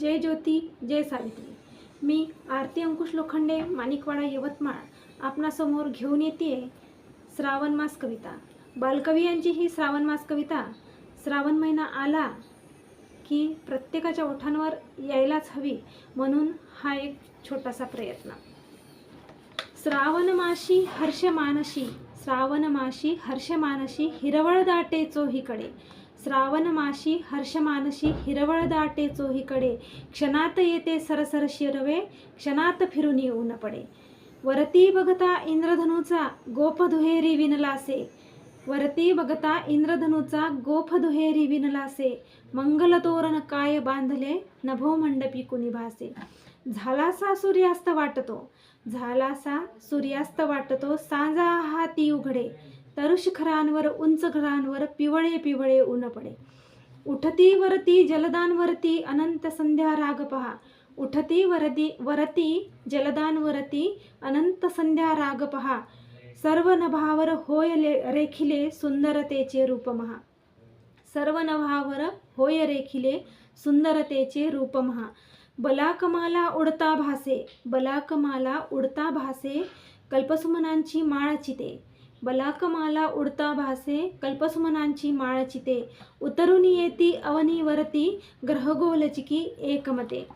जय ज्योती जय सावित्री. मी आरती अंकुश लोखंडे माणिकवाडा यवतमाळ. आपणासमोर घेऊन येते श्रावण मास कविता. बालकवी यांची ही श्रावण मास कविता. श्रावण महिना आला की प्रत्येकाच्या ओठांवर यायलाच हवी म्हणून हा एक छोटासा प्रयत्न. श्रावण माशी हर्ष मानशी श्रावण माशी हर्ष मानशी हिरवळ दाटे चोहीकडे श्रावण माशी हिरवळ दाटे चोहीकडे. क्षणात येते सरसर शिरवे क्षणात फिरून येऊन पडे. वरती बघता इंद्रधनुचा गोप दुहेरी विनलासे. वरती बघता इंद्रधनुचा गोफ दुहेरी विनलासे. मंगल तोरण काय बांधले नभो मंडपी कुणी भासे झालासा सूर्यास्त वाटतो. झालासा सूर्यास्त वाटतो सांजा हाती उघडे. तरुष शिखरांवर उंच घरांवर पिवळे पिवळे ऊन पडे. उठती वरती जलदानवरती अनंत संध्या राग पहा. उठती वरती वरती जलदानवरती अनंत संध्या राग पहा. सर्व नभावर होय रेखिले सुंदरतेचे रूप महा. सर्व नभावर होय रेखिले सुंदरतेचे रूप महा. बलाकमाला उडता भासे बलाकमाला उडता भासे कल्पसुमनांची माळ चिते. बलाकमाला उडता भासे कल्पसुमनांची माळ चिते. उतरून येती अवनीवरती ग्रहगोलचिकी एकमते.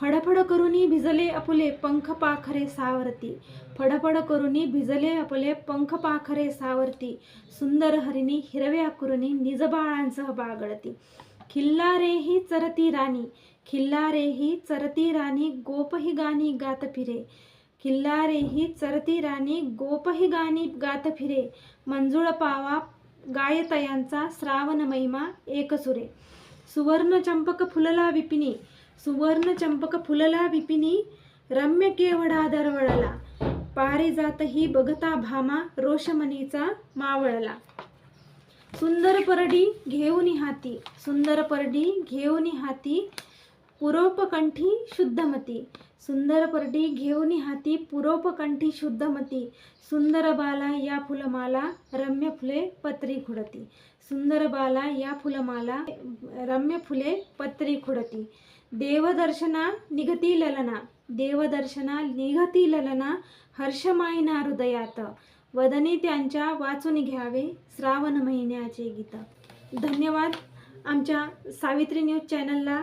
फडफड करुनी भिजले अपुले पंख पाखरे सावरती. फडफड करुनी भिजले अपुले पंख पाखरे सावरती. सुंदर हरिणी हिरव्या कुरुनी निजबाळांसह बागडती. खिल्लारेही चरती राणी खिल्लारेही चरती राणी गोपही गाणी गात फिरे. खिल्लारेही चरती राणी गोपही गाणी गात फिरे. मंजुळ पावा गायतयांचा श्रावण महिमा एकसुरे. सुवर्ण चंपक फुलला विपिनी सुवर्ण चंपक फुलला विपिनी रम्य केवढा दरवळला. पारिजातही बघता भामा रोषमणीचा मावळला. सुंदर परडी घेऊन हाती सुंदर परडी घेऊन हाती पुरोपकंठी शुद्धमती. सुंदर परडी घेऊन हाती पुरोपकंठी शुद्धमती. सुंदर बाला या फुलमाला रम्य फुले पत्री खुडती. सुंदर बाला या फुलमाला रम्य फुले पत्री खुडती. देवदर्शना निघती ललना. देवदर्शना निघती ललना. हर्षमायना हृदयात वदने त्यांच्या वाचून घ्यावे श्रावण महिन्याचे गीत. धन्यवाद. आमच्या सावित्री न्यूज चॅनलला